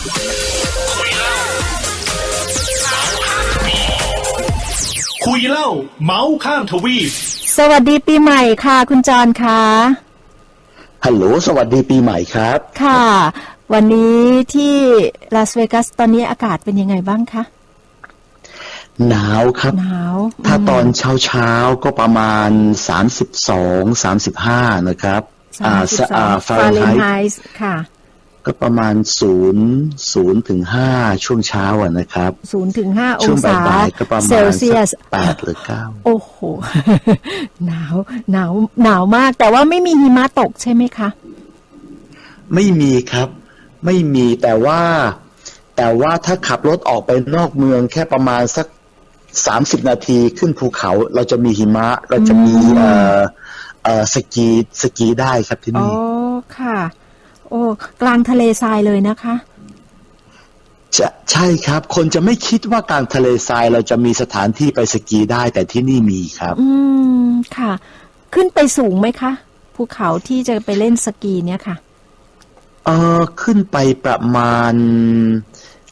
คุยเล่าเมาส์ข้ามทวีปสวัสดีปีใหม่ค่ะ คุณจรค่ะฮัลโหลสวัสดีปีใหม่ครับ ค่ะ วันนี้ที่ลาสเวกัสตอนนี้อากาศเป็นยังไงบ้างคะหนาวครับหนาวถ้าตอนเช้าเช้าๆก็ประมาณ32 35นะครับสามสิบสองฟาฟาเรเรนนไฮไฮต์ต์ค่ะ ก็ประมาณ0 0ถึง5ช่วงเช้าอะนะครับศูนย์ถึงห้าอช่วงงศาบ่ายๆก็ประเซมาลณเซียสแปดหรือ9โอ้โห หนาวหนาวหนาวมาก แต่ว่าไม่มีหิมะตกใช่ไหมคะ ไม่มีครับ ไม่มีแต่ว่า แต่ว่าถ้าขับรถออกไปนอกเมืองแค่ประมาณสัก30นาทีขึ้นภูเขาเราจะมีหิมะเราจะมีอืมเอ่อเอ่อสกีสกีได้ครับที่อ๋อนี่ค่ะ โอ้กลางทะเลทรายเลยนะคะจะใช่ครับ คนจะไม่คิดว่ากลางทะเลทรายเราจะมีสถานที่ไปสกีได้ แต่ที่นี่มีครับ อืมค่ะ ขึ้นไปสูงไหมคะภูเขาที่จะไปเล่นสกีเนี่ยค่ะ เออขึ้นไปประมาณ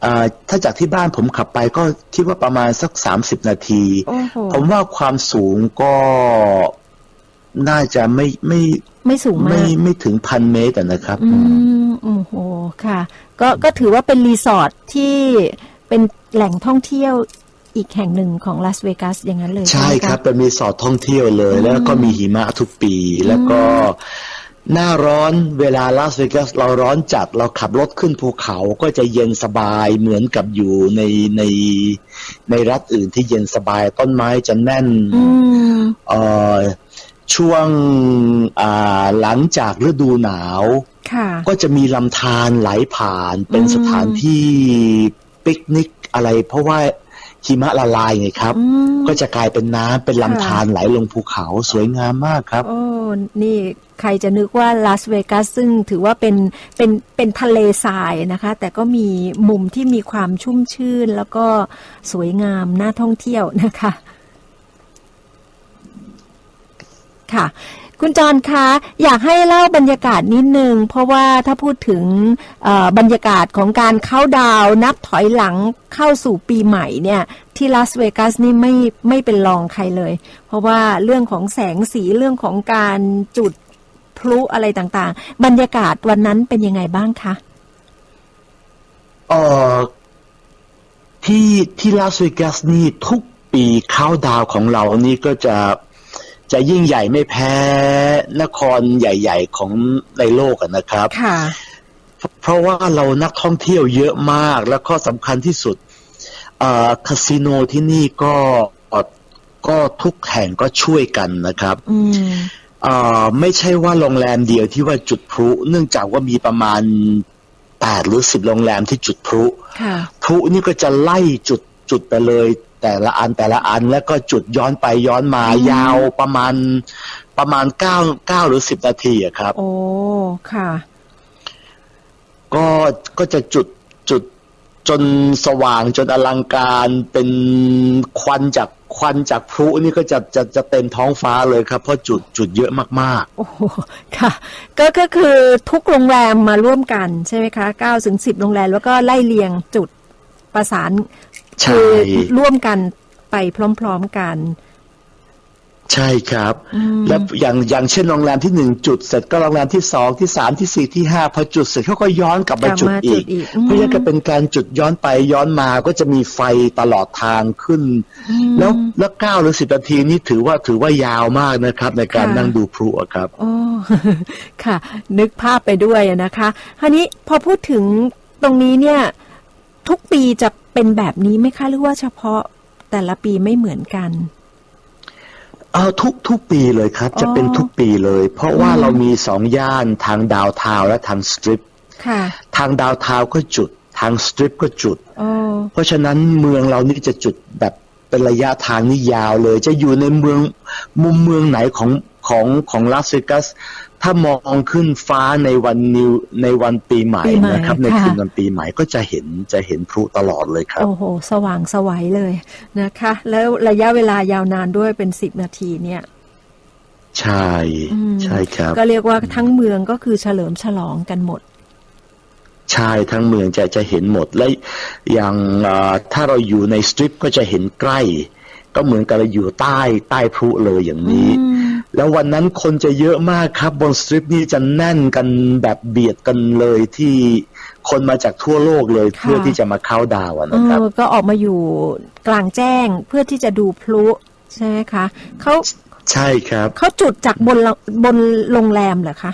เอ่อถ้าจากที่บ้านผมขับไปก็คิดว่าประมาณสักสามสิบนาทีโอ้โหผมว่าความสูงก็ น่าจะไม่ไม่ไม่สูงไม่มากไม่ถึงพันเมตรอะนะครับ อืมโอ้โหค่ะ ก็ก็ถือว่าเป็นรีสอร์ทที่เป็นแหล่งท่องเที่ยวอีกแห่งหนึ่งของลาสเวกัสอย่างนั้นเลยใช่ไหมะครับ เป็นรีสอร์ทท่องเที่ยวเลย แล้วก็มีหิมะทุกปีแล้วก็หน้าร้อนเวลาลาสเวกัสเราร้อนจัดเราขับรถขึ้นภูเขาก็จะเย็นสบายเหมือนกับอยู่ในในในรัฐอื่นที่เย็นสบายต้นไม้จะแน่นอืมเอ่อ ช่วงอ่าหลังจากฤดูหนาวค่ะก็จะมีลำธารไหลผ่านเป็นอืมสถานที่ปิกนิกอะไร เพราะว่าหิมะละลายไงครับอืมก็จะกลายเป็นน้ำเป็นลำธารไหลลงภูเขาสวยงามมากครับ โอ้นี่ใครจะนึกว่าลาสเวกัสซึ่งถือว่าเป็นเป็นเป็นทะเลทรายนะคะ แต่ก็มีมุมที่มีความชุ่มชื่น แล้วก็สวยงามน่าท่องเที่ยวนะคะ ค่ะ คุณจรคะอยากให้เล่าบรรยากาศนิดนึง เพราะว่าถ้าพูดถึงบรรยากาศของการเข้าดาวนับถอยหลังเข้าสู่ปีใหม่เนี่ย ที่ลาสเวกัสนี่ไม่ไม่เป็นรองใครเลย เพราะว่าเรื่องของแสงสีเรื่องของการจุดพลุอะไรต่างๆ บรรยากาศวันนั้นเป็นยังไงบ้างคะเอ่อที่ที่ลาสเวกัสนี่ทุกปีเข้าดาวของเรานี่ก็จะ จะยิ่งใหญ่ไม่แพ้นครใหญ่ ๆ ของในโลกอะนะครับค่ะเพราะว่าเรานักท่องเที่ยวเยอะมากแล้วก็สำคัญที่สุดเอ่อคาสิโนที่นี่ก็ก็ทุกแห่งก็ช่วยกันนะครับอืมเอ่อไม่ใช่ว่าโรงแรมเดียวที่ว่าจุดพลุ เนื่องจากว่ามีประมาณแปดหรือสิบโรงแรมที่จุดพลุค่ะพลุนี่ก็จะไล่จุดจุดไปเลย แต่ละอันแต่ละอันแล้วก็จุดย้อนไปย้อนมาอืมยาวประมาณประมาณเก้าเก้าหรือสิบนาทีอะครับ โอ้ค่ะ ก็ก็จะจุดจุดจนสว่างจนอลังการเป็นควันจากควันจากพลุนี่ก็จะจะจะเต็มท้องฟ้าเลยครับ เพราะจุดจุดเยอะมากโอ้โหค่ะ ก็ก็คือทุกโรงแรมมาร่วมกันใช่ไหมคะเก้าถึงสิบโรงแรมแล้วก็ไล่เรียงจุดประสานๆใช่ คือร่วมกันไปพร้อมๆกัน ใช่ครับอืมแล้วอย่างอย่างเช่นโรงแรมที่หนึ่งจุดเสร็จก็โรงแรมที่สองที่สามที่สี่ที่ห้าพอจุดเสร็จเขาก็ย้อนกลับมากลับจุดมาอีจุกดอีกอืมเพราะงั้นก็เป็นการจุดย้อนไปย้อนมาก็จะมีไฟตลอดทางขึ้น แล้วแล้วเก้าหรือสิบนาทีนี่ถือว่าถือว่ายาวมากนะครับ ในการค่ะนั่งดูพลุอะครับโอ้ค่ะ นึกภาพไปด้วยนะคะคราวนี้พอพูดถึงตรงนี้เนี่ย ทุกปีจะเป็นแบบนี้ไหมคะหรือว่าเฉพาะแต่ละปีไม่เหมือนกันเออทุกทุกปีเลยครับ จะอ๋อเป็นทุกปีเลย เพราะว่าอืมเรามีสองย่านทางดาวเทาวน์และทางสตริปค่ะทางดาวเทาวน์ก็จุด ทางสตริปก็จุดโอ้เพราะฉะนั้นเมืองเรานี่จะจุดแบบเป็นระยะทางนี่ยาวเลย จะอยู่ในเมืองมุมเมืองไหนของ ของของลาสเวกัสถ้ามองขึ้นฟ้าในวันนิวในวันปีใหม่ปีใหม่นะครับ ในค่ะคืนวันปีใหม่ก็จะเห็นจะเห็นพลุตลอดเลยครับ โอ้โห สว่างสวัยเลยนะคะ แล้วระยะเวลายาวนานด้วยเป็นสิบนาทีเนี่ยใช่อืมใช่ครับ ก็เรียกว่าทั้งเมืองก็คือเฉลิมฉลองกันหมดใช่ทั้งเมืองจะจะเห็นหมดและอย่างเอ่อถ้าเราอยู่ในสตริปก็จะเห็นใกล้ ก็เหมือนกับเราอยู่ใต้ใต้พลุเลยอย่างนี้อืม แล้ววันนั้นคนจะเยอะมากครับ บนสตริปนี่จะแน่นกันแบบเบียดกันเลยที่คนมาจากทั่วโลกเลยค่ะเพื่อที่จะมาเข้าดาวน์อะเอนะครับอก็ออกมาอยู่กลางแจ้งเพื่อที่จะดูพลุใช่ไหมคะเขาใช่ครับเขาจุดจากบนละบนโรงแรมเหรอคะ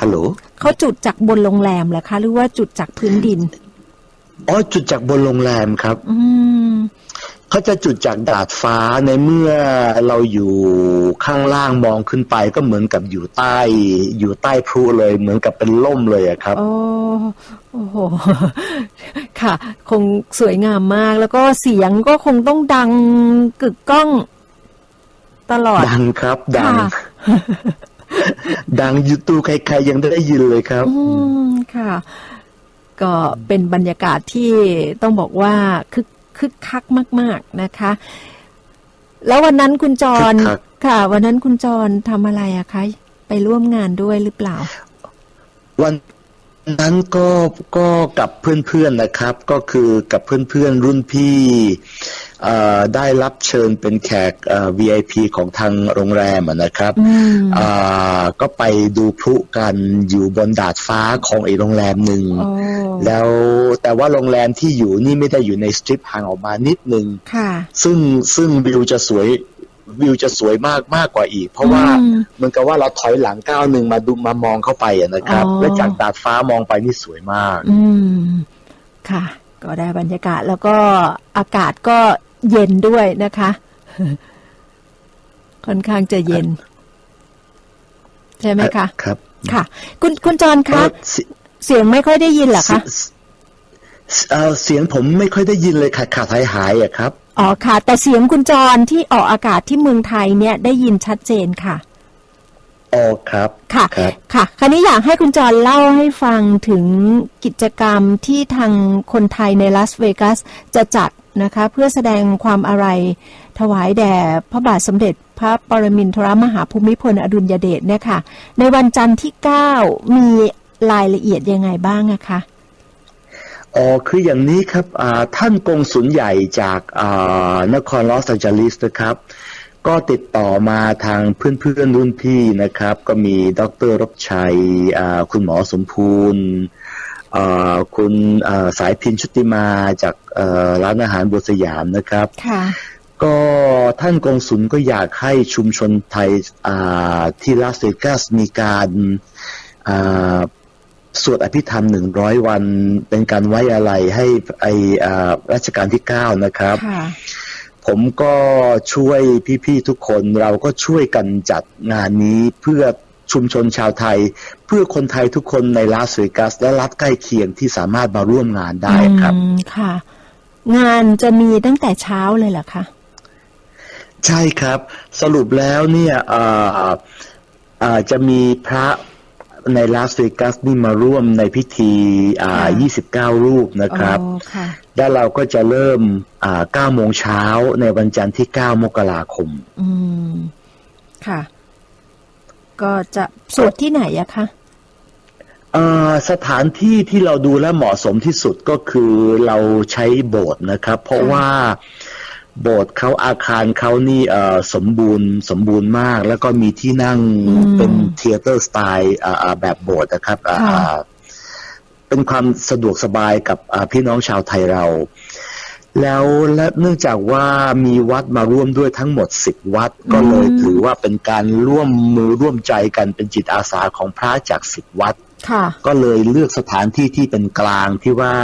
ฮัลโหลเขาจุดจากบนโรงแรมเหรอคะ หรือว่าจุดจากพื้นดินอ๋อจุดจากบนโรงแรมครับ อืม เขาจะจุดจากดาดฟ้าในเมื่อเราอยู่ข้างล่างมองขึ้นไปก็เหมือนกับอยู่ใต้ อยู่ใต้พลุเลย เหมือนกับเป็นล่มเลยอะครับโอ้โอ้โหค่ะ คงสวยงามมาก แล้วก็เสียงก็คงต้องดังกึกก้อง ตลอด ดังครับ ดังค่ะดังยูตูใครๆยังได้ยินเลยครับ อืมค่ะ ก็เป็นบรรยากาศที่ต้องบอกว่าคึก คึกคักมาก ๆนะคะ แล้ววันนั้นคุณจรคึกคักค่ะ วันนั้นคุณจรทำอะไรอะคะไปร่วมงานด้วยหรือเปล่า วันนั้นก็ก็กับเพื่อนๆนะครับ ก็คือกับเพื่อนๆรุ่นพี่เอ่อ ได้รับเชิญเป็นแขกเอ่อ VIP ของทางโรงแรมอะนะครับอืมอ่าก็ไปดูพลุกันอยู่บนดาดฟ้าของอีกโรงแรมหนึ่งโอ้แล้วแต่ว่าโรงแรมที่อยู่นี่ไม่ได้อยู่ในสตริปห่างออกมานิดนึงค่ะซึ่งซึ่งวิวจะสวยวิวจะสวยมากมากกว่าอีก เพราะว่าอืมเหมันกับว่าเราถอยหลังก้าวหนึ่งมาดูมามองเข้าไปอะนะครับอ๋อและจากดาดฟ้ามองไปนี่สวยมาก อืมค่ะ ก็ได้บรรยากาศแล้วก็อากาศก็ เย็นด้วยนะคะ ค่อนข้างจะเย็น ใช่ไหมคะ ครับ ค่ะ คุณคุณจรคะเอ่อเสีเสียงไม่ค่อยได้ยินเหรอคะเสีเอ่อเสียงผมไม่ค่อยได้ยินเลยขาดขาดหายหายๆอะครับอ๋อค่ะ แต่เสียงคุณจรที่ออกอากาศที่เมืองไทยเนี่ยได้ยินชัดเจนค่ะอ๋อครับค่ะครับค่ะ คราวนี้อยากให้คุณจรเล่าให้ฟังถึงกิจกรรมที่ทางคนไทยในลาสเวกัสจะจัด นะคะ เพื่อแสดงความอาลัยถวายแด่พระบาทสมเด็จพระปรมินทรมหาภูมิพลอดุลยเดชเนี่ยค่ะ ในวันจันทร์ที่ 9 มีรายละเอียดยังไงบ้างอะคะอ๋อคืออย่างนี้ครับท่านกงสุลใหญ่จากนครลอสแอนเจลิสนะครับ ก็ติดต่อมาทางเพื่อนๆรุ่นพี่นะครับ ก็มีดรรบชัยคุณหมอสมภูล คุณอ่าสายพินชุติมาจากเอ่อร้านอาหารบัวสยามนะครับค่ะก็ท่านกงสุลก็อยากให้ชุมชนไทยอ่าที่ลาสเวกัสมีการอ่าสวดอภิธรรมหนึ่งร้อยวัน เป็นการไว้อะไรให้ไออ่ารัชกาลที่เก้านะครับค่ะผมก็ช่วยพี่ๆทุกคนเราก็ช่วยกันจัดงานนี้เพื่อ ชุมชนชาวไทย เพื่อคนไทยทุกคนในลาสเวกัสและรัฐใกล้เคียงที่สามารถมาร่วมงานได้ครับอืมค่ะ งานจะมีตั้งแต่เช้าเลยเหรอคะใช่ครับ สรุปแล้วเนี่ยเอ่อเอ่อจะมีพระในลาสเวกัสนี่มาร่วมในพิธีอ่าค่ะ29 รูปนะครับอ๋อค่ะแล้วเราก็จะเริ่มอ่า9โมงเช้าในวันจันทร์ที่ 9 มกราคม อืม ค่ะ ก็จะสวดที่ไหนอะคะเอ่อสถานที่ที่เราดูแลวเหมาะสมที่สุดก็คือเราใช้โบสถ์นะครับ เพราะค่ะว่าโบสถ์เขาอาคารเขานี่เอ่อสมบูรณ์สมบูรณ์มาก แล้วก็มีที่นั่งเป็นเทเตอร์สไตล์อ่าอ่าแบบโบสถ์นะครับอ่าอ่าเป็นความสะดวกสบายกับอ่าพี่น้องชาวไทยเรา แล้วและเนื่องจากว่ามีวัดมาร่วมด้วยทั้งหมดสิบวัด ก็เลยถือว่าเป็นการร่วมมือร่วมใจกันเป็นจิตอาสาของพระจากสิบวัดค่ะก็เลยเลือกสถานที่ที่เป็นกลางที่ว่า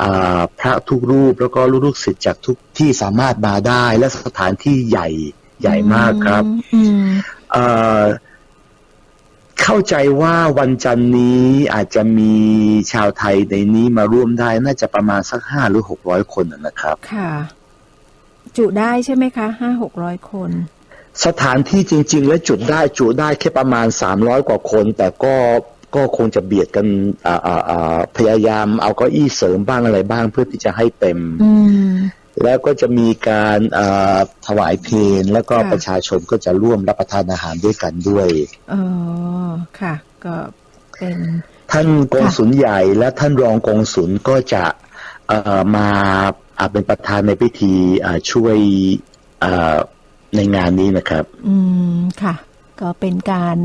อ่าพระทุกรูปแล้วก็ลูกๆศิษย์จากทุกที่สามารถมาได้และสถานที่ใหญ่ใหญ่มากครับอืม เอ่อเข้าใจว่าวันจันทร์นี้อาจจะมีชาวไทยในนี้มาร่วมได้น่าจะประมาณสักห้าหรือหกร้อยคนนะนะครับ ค่ะ จุได้ใช่ไหมคะห้าหกร้อยคน สถานที่จริง ๆ และจุดได้จุได้แค่ประมาณสามร้อยกว่าคน แต่ก็ก็คงจะเบียดกันอ่าอ่าอ่าพยายามเอาเก้าอี้เสริมบ้างอะไรบ้างเพื่อที่จะให้เต็ม อืม แล้วก็จะมีการอ่าถวายเพลงแล้วก็ค่ะประชาชนก็จะร่วมรับประทานอาหารด้วยกันด้วยเออค่ะ ก็เป็นท่านกงสุลใหญ่และท่านรองกงสุลก็จะเอ่อมาอ่าเป็นประธานในพิธีอ่าช่วยอ่าในงานนี้นะครับ อืมค่ะ ก็เป็นการ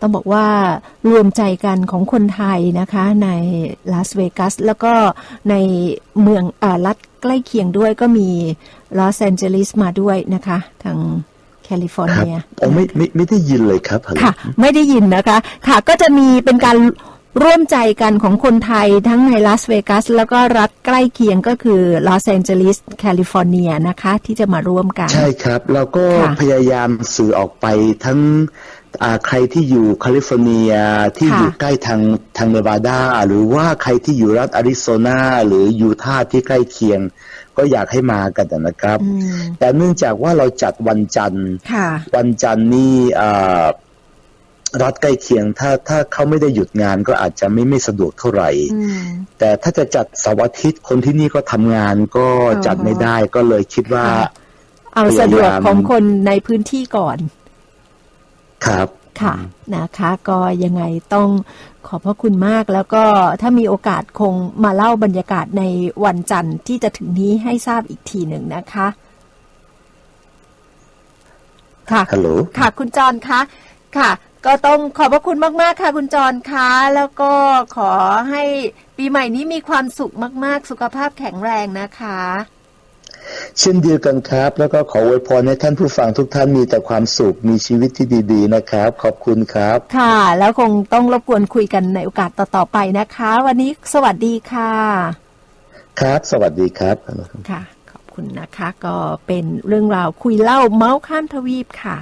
ต้องบอกว่ารวมใจกันของคนไทยนะคะ ในลาสเวกัสแล้วก็ในเมืองอ่ารัฐ ใกล้เคียงด้วยก็มีลอสแอนเจลิสมาด้วยนะคะ ทางแคลิฟอร์ครับเนียโอ้ไม่ไม่ไม่ได้ยินเลยครับฮัลโหลค่ะ ไม่ได้ยินนะคะ ค่ะก็จะมีเป็นการร่วมใจกันของคนไทยทั้งในลาสเวกัสแล้วก็รัฐใกล้เคียงก็คือลอสแอนเจลิสแคลิฟอร์เนียนะคะ ที่จะมาร่วมกัน ใช่ครับ เราก็ค่ะพยายามสื่อออกไปทั้งอ่า ใครที่อยู่แคลิฟอร์เนียที่ค่ะอยู่ใกล้ทางทางเนวาดาหรือว่าใครที่อยู่รัฐอาริโซนาหรือยูทาห์ที่ใกล้เคียง ก็อยากให้มากันนะครับอืมแต่เนื่องจากว่าเราจัดวันจันทร์ค่ะวันจันทร์นี่อ่ารัฐใกล้เคียงถ้าถ้าเขาไม่ได้หยุดงานก็อาจจะไม่ไม่สะดวกเท่าไหร่อืมแต่ถ้าจะจัดเสาร์อาทิตย์คนที่นี่ก็ทำงานก็จัดไม่ได้ก็เลยคิดว่าค่ะเอาสะดวกของคนในพื้นที่ก่อน ครับค่ะนะคะก็ยังไงต้องขอบพระคุณมากแล้วก็ถ้ามีโอกาสคงมาเล่าบรรยากาศในวันจันทร์ที่จะถึงนี้ให้ทราบอีกทีหนึ่งนะคะค่ะฮัลโหลค่ะคุณจรคะค่ะ ก็ต้องขอบพระคุณมาก ๆ ค่ะ คุณจรคะแล้วก็ขอให้ปีใหม่นี้มีความสุขมาก ๆ สุขภาพแข็งแรงนะคะ เช่นเดียวกันครับ แล้วก็ขออวยพรให้ท่านผู้ฟังทุกท่านมีแต่ความสุขมีชีวิตที่ดีๆนะครับ ขอบคุณครับ ค่ะ แล้วคงต้องรบกวนคุยกันในโอกาสต่อๆไปนะคะ วันนี้สวัสดีค่ะ ครับ สวัสดีครับค่ะ ขอบคุณนะคะ ก็เป็นเรื่องราวคุยเล่าเมาส์ข้ามทวีปค่ะ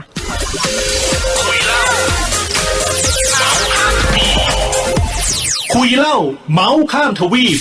คุยเล่าเมาส์ข้ามทวีป